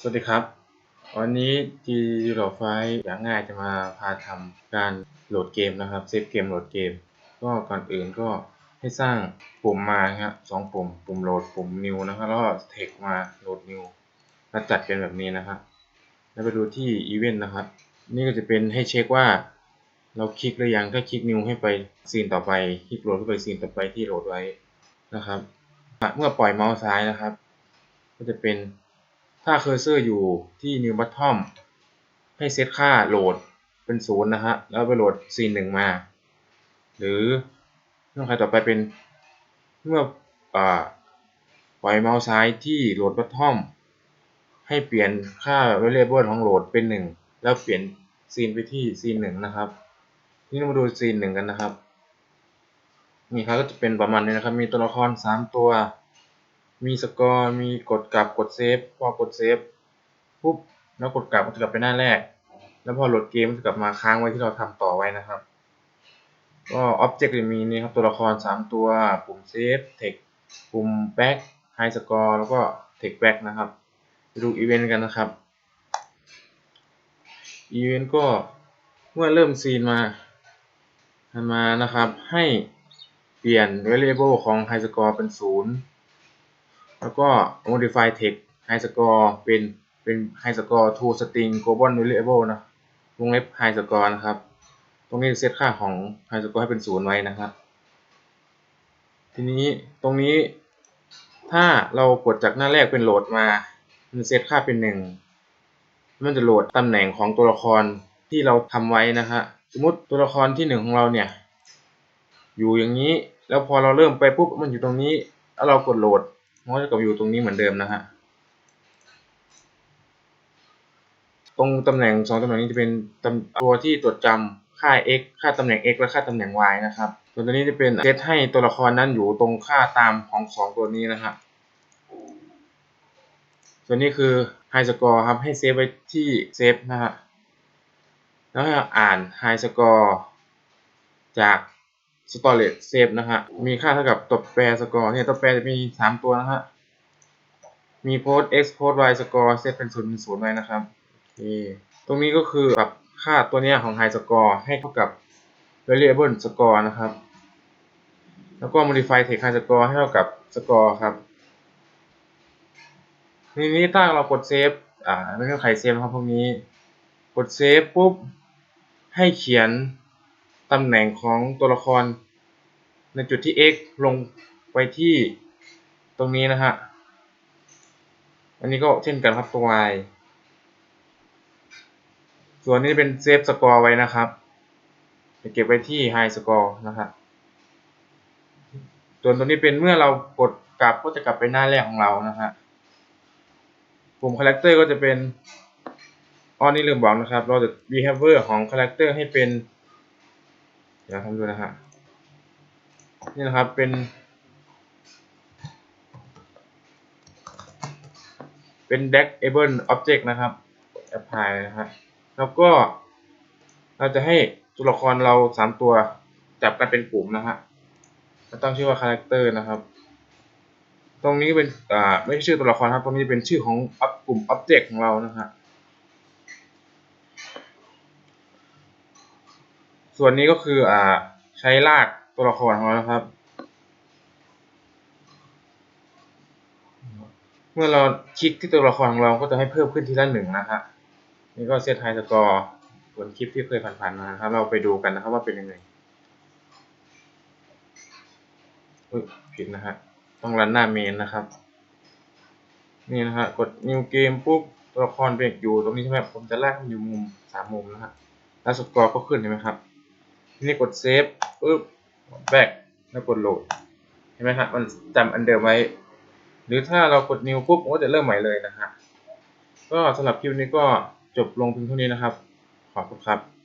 สวัสดีครับ วันนี้ทีโหลดไฟล์อย่างง่ายจะมาพาทำการโหลดเกมนะครับเซฟเกมโหลดเกม ก็ก่อนอื่นก็ให้สร้างปุ่มมาครับสองปุ่ม ปุ่มโหลดปุ่ม new นะครับแล้วก็เทคมาโหลด new แล้วจัดเป็นแบบนี้นะครับแล้วไปดูที่ event นะครับ นี่ก็จะเป็นให้เช็คว่าเราคลิกหรือยังถ้าคลิก new ให้ไปซีนต่อไปคลิกโหลดให้ไปซีนต่อไปที่โหลดไว้นะครับ เมื่อปล่อยเมาส์ซ้ายนะครับ ก็จะเป็น ถ้าเคอร์เซอร์อยู่ที่ new bottom ให้เซตค่าโหลดเป็นศูนย์นะฮะ แล้วไปโหลดซีนหนึ่งมา หรือเงื่อนไขต่อไปเป็นเมื่ออปล่อยเมาส์ซ้ายที่โหลด bottom ให้เปลี่ยนค่า variable ของโหลดเป็นหนึ่งแล้วเปลี่ยนซีนไปที่ซีนหนึ่งนะครับ นี่เรามาดูซีนหนึ่งกันนะครับ นี่ครับก็จะเป็นประมาณนี้นะครับ มีตัวละครสามตัว มีสกอร์มีกดกลับกดเซฟพอกดเซฟปุ๊บแล้วกดกลับมันจะกลับไปหน้าแรก แล้วพอโหลดเกมมันจะกลับมาค้างไว้ที่เราทำต่อไว้นะครับ ก็อ็อบเจกต์จะมีนี่ครับตัวละคร 3 ตัว ปุ่มเซฟเทคปุ่มแบ็กไฮสกอร์แล้วก็เทคแบ็กนะครับดูอีเวนต์กันนะครับอีเวนต์ก็เมื่อเริ่มซีนมามานะครับให้เปลี่ยน variable ของ high score เป็น 0 แล้วก็ modify text high score เป็นเป็น high score to string global variable นะวงเล็บ high score นะครับ ตรงนี้เซตค่าของ high score ให้เป็น0ไว้นะครับ ทีนี้ตรงนี้ถ้าเรากดจากหน้าแรกเป็นโหลดมา มันเซตค่าเป็น1มันจะโหลดตำแหน่งของตัวละครที่เราทำไว้นะฮะ สมมติตัวละครที่1ของเราเนี่ย อยู่อย่างนี้ แล้วพอเราเริ่มไปปุ๊บมันอยู่ตรงนี้ แล้วเรากดโหลด มันก็จะกลับอยู่ตรงนี้เหมือนเดิมนะฮะ ตรงตำแหน่งสองตำแหน่งนี้จะเป็นตัวที่ตรวจจำค่า x ค่าตำแหน่ง x และค่าตำแหน่ง y นะครับส่วนตัวนี้จะเป็นเซตให้ตัวละครนั้นอยู่ตรงค่าตามของสองตัวนี้นะฮะส่วนนี้คือ high score ครับ ให้เซฟไว้ที่เซฟนะฮะแล้วให้อ่าน high score จาก storage save นะฮะ มีค่าเท่ากับตัวแปร score เนี่ยตัวแปรจะมี 3 ตัวนะฮะ มี post x post y score เซตเป็น0เป็น0ไว้นะครับโอเคตรงนี้ก็คือปรับค่าตัวเนี้ยของ high score ให้เท่ากับ variable score นะครับ แล้วก็ modify text high score ให้เท่ากับ score ครับทีนี้ถ้าเรากดเซฟอ่าไม่ต้องใครเซฟครับพวกนี้ กดเซฟปุ๊บ ให้เขียน ตำแหน่งของตัวละคร ในจุดที่ x ลงไปที่ตรงนี้นะฮะ อันนี้ก็เช่นกันครับตัว y ส่วนนี้เป็นเซฟสกอร์ไว้นะครับจะเก็บไว้ที่ high score นะครับส่วนตัวนี้เป็นเมื่อเรากดกลับก็จะกลับไปหน้าแรกของเรานะฮะปุ่ม character ก็จะเป็นอ๋อนี่ลืมบอกนะครับ เราจะ behavior ของ character ให้เป็น เดี๋ยวทำดูนะฮะนี่นะครับเป็น เป็น deckable object นะครับ apply นะฮะแล้วก็เราจะให้ตัวละครเราสามตัวจับกันเป็นกลุ่มนะฮะเราตั้งชื่อว่า character นะครับ ตรงนี้เป็นอ่าไม่ใช่ชื่อตัวละครครับ ตรงนี้เป็นชื่อของกลุ่ม object ของเรานะฮะ ส่วนนี้ก็คืออ่าใช้ลากตัวละครของเราครับ เมื่อเราคลิกที่ตัวละครของเราก็จะให้เพิ่มขึ้นทีละหนึ่งนะฮะนี่ก็เซตไฮสกอร์บนคลิปที่เคยผ่านๆมาครับ เราไปดูกันนะครับว่าเป็นยังไงอุ๊ยผิดนะฮะต้องรันหน้าเมนนะครับ นี่นะฮะกด new game ปุ๊บตัวละครเป็นอยู่ตรงนี้ใช่ไหมผมจะลากมันอยู่มุมสามมุมนะฮะแล้วสกอร์ก็ขึ้นเห็นไหมครับ ทีนี้กดเซฟปุ๊บแบกแล้วกดโหลดเห็นไหมครับมันจำอันเดิมไว้ หรือถ้าเรากดนิวปุ๊บมันก็จะเริ่มใหม่เลยนะฮะก็สำหรับคลิปนี้ก็จบลงเพียงเท่านี้นะครับ ขอบคุณครับ